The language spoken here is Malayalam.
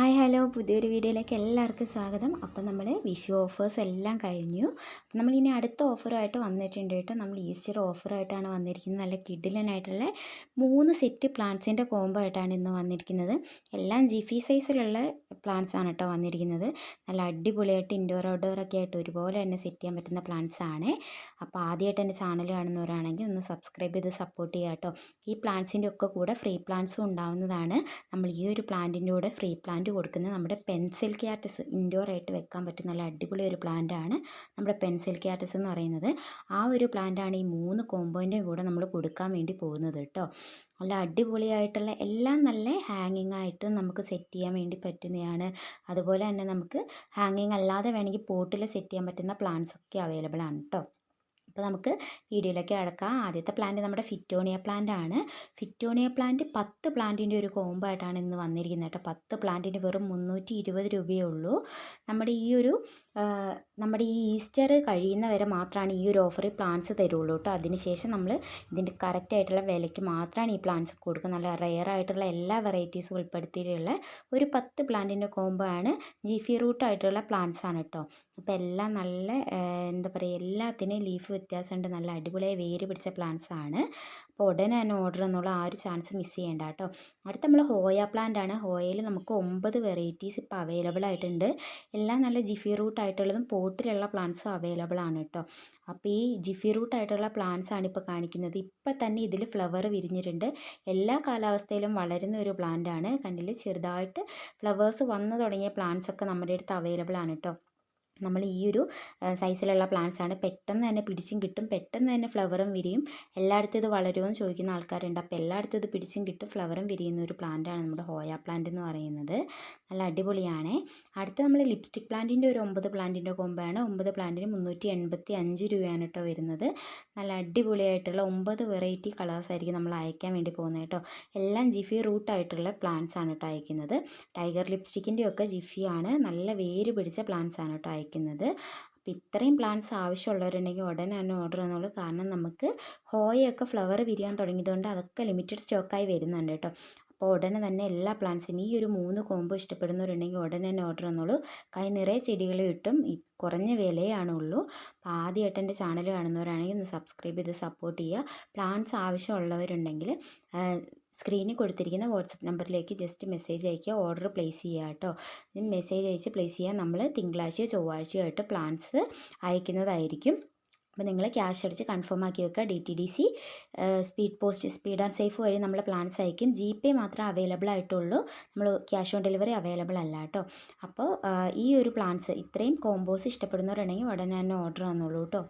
Hi hello. പുതിയൊരു വീഡിയോയിലേക്ക് എല്ലാവർക്കും സ്വാഗതം. അപ്പോൾ നമ്മൾ വിഷു ഓഫേഴ്സ് എല്ലാം കഴിഞ്ഞു. നമ്മൾ ഇനി അടുത്ത ഓഫറുമായിട്ട് വന്നിട്ടുണ്ട് കേട്ടോ. നമ്മൾ ഈസ്റ്റർ ഓഫറായിട്ടാണ് വന്നിരിക്കുന്നത്. നല്ല കിഡിലനായിട്ടുള്ള മൂന്ന് സെറ്റ് പ്ലാന്റ്സിന്റെ കോംബോ ആയിട്ടാണ് ഇന്ന് വന്നിരിക്കുന്നത്. എല്ലാം ജിഫി സൈസിലുള്ള പ്ലാന്റ്സ് ആണ് കേട്ടോ വന്നിരിക്കുന്നത്. നല്ല അടിപൊളിയായിട്ട് ഇൻഡോർ ഔട്ട്ഡോർ ഒക്കെ ആയിട്ട് ഒരുപോലെ തന്നെ സെറ്റ് ചെയ്യാൻ പറ്റുന്ന പ്ലാന്റ്സ് ആണ്. അപ്പോൾ ആദ്യമായിട്ട് എന്റെ ചാനൽ കാണുന്നവരാണെങ്കിൽ ഒന്ന് സബ്സ്ക്രൈബ് ചെയ്ത് സപ്പോർട്ട് ചെയ്യുക കേട്ടോ. ഈ പ്ലാന്റ്സിന്റെ ഒക്കെ കൂടെ ഫ്രീ പ്ലാന്റ്സും ഉണ്ടാവുന്നതാണ്. നമ്മൾ ഈ ഒരു പ്ലാന്റിന്റെ കൂടെ ഫ്രീ പ്ലാന്റ് കൊടുക്കുന്നത് നമ്മുടെ പെൻസിൽ ക്യാറ്റസ് ഇൻഡോർ ആയിട്ട് വെക്കാൻ പറ്റുന്ന നല്ല അടിപൊളി ഒരു പ്ലാന്റ് ആണ് നമ്മുടെ പെൻസിൽ ക്യാറ്റസ് എന്ന് പറയുന്നത്. ആ ഒരു പ്ലാന്റ് ആണ് ഈ മൂന്ന് കോമ്പോയിന്റെയും കൂടെ നമ്മൾ കൊടുക്കാൻ വേണ്ടി പോകുന്നത് കേട്ടോ. നല്ല അടിപൊളിയായിട്ടുള്ള എല്ലാം നല്ല ഹാങ്ങിങ് ആയിട്ടും നമുക്ക് സെറ്റ് ചെയ്യാൻ വേണ്ടി പറ്റുന്നതാണ്. അതുപോലെ തന്നെ നമുക്ക് ഹാങ്ങിങ് അല്ലാതെ വേണമെങ്കിൽ പോട്ടിൽ സെറ്റ് ചെയ്യാൻ പറ്റുന്ന പ്ലാന്റ്സ് ഒക്കെ അവൈലബിൾ ആണ് കേട്ടോ. അപ്പോൾ നമുക്ക് വീഡിയോയിലേക്ക് കിടക്കാം. ആദ്യത്തെ പ്ലാന്റ് നമ്മുടെ ഫിറ്റോണിയ പ്ലാന്റ് ആണ്. ഫിറ്റോണിയ പ്ലാന്റ് പത്ത് പ്ലാന്റിന്റെ ഒരു കോമ്പായിട്ടാണ് ഇന്ന് വന്നിരിക്കുന്നത് കേട്ടോ. പത്ത് പ്ലാന്റിന് വെറും മുന്നൂറ്റി ഇരുപത് രൂപയേ ഉള്ളൂ. നമ്മുടെ ഈ ഒരു നമ്മുടെ ഈ ഈസ്റ്റർ കഴിയുന്നവരെ മാത്രമാണ് ഈ ഒരു ഓഫറിൽ പ്ലാന്റ്സ് തരുള്ളൂ കേട്ടോ. അതിനുശേഷം നമ്മൾ ഇതിന്റെ കറക്റ്റ് ആയിട്ടുള്ള വിലയ്ക്ക് മാത്രമാണ് ഈ പ്ലാന്റ്സ് കൊടുക്കുക നല്ല റെയർ ആയിട്ടുള്ള എല്ലാ വെറൈറ്റീസും ഉൾപ്പെടുത്തിയിട്ടുള്ള ഒരു പത്ത് പ്ലാന്റിന്റെ കോമ്പാണ് ജിഫി റൂട്ട് ആയിട്ടുള്ള പ്ലാന്റ്സ് ആണ് കേട്ടോ. അപ്പോൾ എല്ലാം നല്ല എന്താ പറയുക എല്ലാത്തിനും ലീഫ് വ്യത്യാസമുണ്ട്. നല്ല അടിപൊളിയായി വേര് പിടിച്ച പ്ലാന്റ്സ് ആണ്. അപ്പോൾ ഉടനെ തന്നെ ഓർഡർ എന്നുള്ള ആ ഒരു ചാൻസ് മിസ് ചെയ്യേണ്ട കേട്ടോ അടുത്ത നമ്മൾ ഹോയ പ്ലാന്റ് ആണ്. ഹോയയിൽ നമുക്ക് ഒമ്പത് വെറൈറ്റീസ് ഇപ്പോൾ അവൈലബിൾ ആയിട്ടുണ്ട്. എല്ലാം നല്ല ജിഫി റൂട്ട് ആയിട്ടുള്ളതും പോട്ടിലുള്ള പ്ലാന്റ്സും അവൈലബിൾ ആണ് കേട്ടോ അപ്പോൾ ഈ ജിഫി റൂട്ട് ആയിട്ടുള്ള പ്ലാന്റ്സ് ആണ് ഇപ്പോൾ കാണിക്കുന്നത്. ഇപ്പോൾ തന്നെ ഇതിൽ ഫ്ലവർ വിരിഞ്ഞിട്ടുണ്ട്. എല്ലാ കാലാവസ്ഥയിലും വളരുന്ന ഒരു പ്ലാന്റ് ആണ്. കണ്ടില്ലേ? ചെറുതായിട്ട് ഫ്ലവേഴ്സ് വന്നു തുടങ്ങിയ പ്ലാന്റ്സ് ഒക്കെ നമ്മുടെ അടുത്ത് അവൈലബിൾ ആണ് കേട്ടോ നമ്മൾ ഈ ഒരു സൈസിലുള്ള പ്ലാന്റ്സ് ആണ് പെട്ടെന്ന് തന്നെ പിടിച്ചും കിട്ടും പെട്ടെന്ന് തന്നെ ഫ്ലവറും വിരിയും. എല്ലായിടത്തും ഇത് വളരുമെന്ന് ചോദിക്കുന്ന ആൾക്കാരുണ്ട്. അപ്പോൾ എല്ലായിടത്തും ഇത് പിടിച്ചും കിട്ടും ഫ്ലവറും വിരിയുന്ന ഒരു പ്ലാന്റാണ് നമ്മുടെ ഹോയ പ്ലാന്റ് എന്ന് പറയുന്നത്. നല്ല അടിപൊളിയാണ്. അടുത്ത നമ്മൾ ലിപ്സ്റ്റിക് പ്ലാന്റിന്റെ ഒരു ഒമ്പത് പ്ലാന്റിന്റെ കൊമ്പാണ് ഒമ്പത് പ്ലാന്റിന് മുന്നൂറ്റി എൺപത്തി അഞ്ച് രൂപയാണ് കേട്ടോ വരുന്നത്. നല്ല അടിപൊളിയായിട്ടുള്ള ഒമ്പത് വെറൈറ്റി കളേഴ്സ് ആയിരിക്കും നമ്മൾ അയക്കാൻ വേണ്ടി പോകുന്നത് കേട്ടോ. എല്ലാം ജിഫി റൂട്ട് ആയിട്ടുള്ള പ്ലാന്റ്സ് ആണ് കേട്ടോ അയക്കുന്നത്. ടൈഗർ ലിപ്സ്റ്റിക്കിന്റെ ഒക്കെ ജിഫിയാണ്. നല്ല വേര് പിടിച്ച പ്ലാന്റ്സ് ആണ് കേട്ടോ അയക്കുന്നത്. അപ്പോൾ ഇത്രയും പ്ലാന്റ്സ് ആവശ്യമുള്ളവരുണ്ടെങ്കിൽ ഉടനെ തന്നെ ഓർഡർ ചെയ്യുന്നുള്ളൂ. കാരണം നമുക്ക് ഹോയൊക്കെ ഫ്ലവർ വിരിയാൻ തുടങ്ങിയതുകൊണ്ട് അതൊക്കെ ലിമിറ്റഡ് സ്റ്റോക്കായി വരുന്നുണ്ട് കേട്ടോ. അപ്പോൾ ഉടനെ തന്നെ എല്ലാ പ്ലാന്റ്സും ഈ ഒരു മൂന്ന് കോംബോ ഇഷ്ടപ്പെടുന്നവരുണ്ടെങ്കിൽ ഉടനെ തന്നെ ഓർഡർ തന്നോളൂ കൈ നിറയെ ചെടികൾ കിട്ടും. കുറഞ്ഞ വിലയാണുള്ളൂ. അപ്പോൾ ആദ്യമായിട്ട് എന്റെ ചാനൽ കാണുന്നവരാണെങ്കിൽ ഒന്ന് സബ്സ്ക്രൈബ് ചെയ്ത് സപ്പോർട്ട് ചെയ്യുക. പ്ലാന്റ്സ് ആവശ്യമുള്ളവരുണ്ടെങ്കിൽ സ്ക്രീനിൽ കൊടുത്തിരിക്കുന്ന വാട്സപ്പ് നമ്പറിലേക്ക് ജസ്റ്റ് മെസ്സേജ് അയക്കുക ഓർഡർ പ്ലേസ് ചെയ്യുക കേട്ടോ. മെസ്സേജ് അയച്ച് പ്ലേസ് ചെയ്യാൻ നമ്മൾ തിങ്കളാഴ്ചയോ ചൊവ്വാഴ്ചയോ ആയിട്ട് പ്ലാൻസ് അയക്കുന്നതായിരിക്കും. അപ്പോൾ നിങ്ങൾ ക്യാഷ് അടിച്ച് കൺഫേം ആക്കി വെക്കുക. D T D C speed post speed and safe വഴി നമ്മൾ പ്ലാൻസ് അയക്കും. ജി പേ മാത്രം അവൈലബിൾ ആയിട്ടുള്ളൂ. നമ്മൾ ക്യാഷ് ഓൺ ഡെലിവറി അവൈലബിൾ അല്ല കേട്ടോ. അപ്പോൾ ഈ ഒരു പ്ലാൻസ് ഇത്രയും കോംബോസ് ഇഷ്ടപ്പെടുന്നവരുണ്ടെങ്കിൽ ഉടനെ തന്നെ ഓർഡർ തന്നോളൂ കേട്ടോ.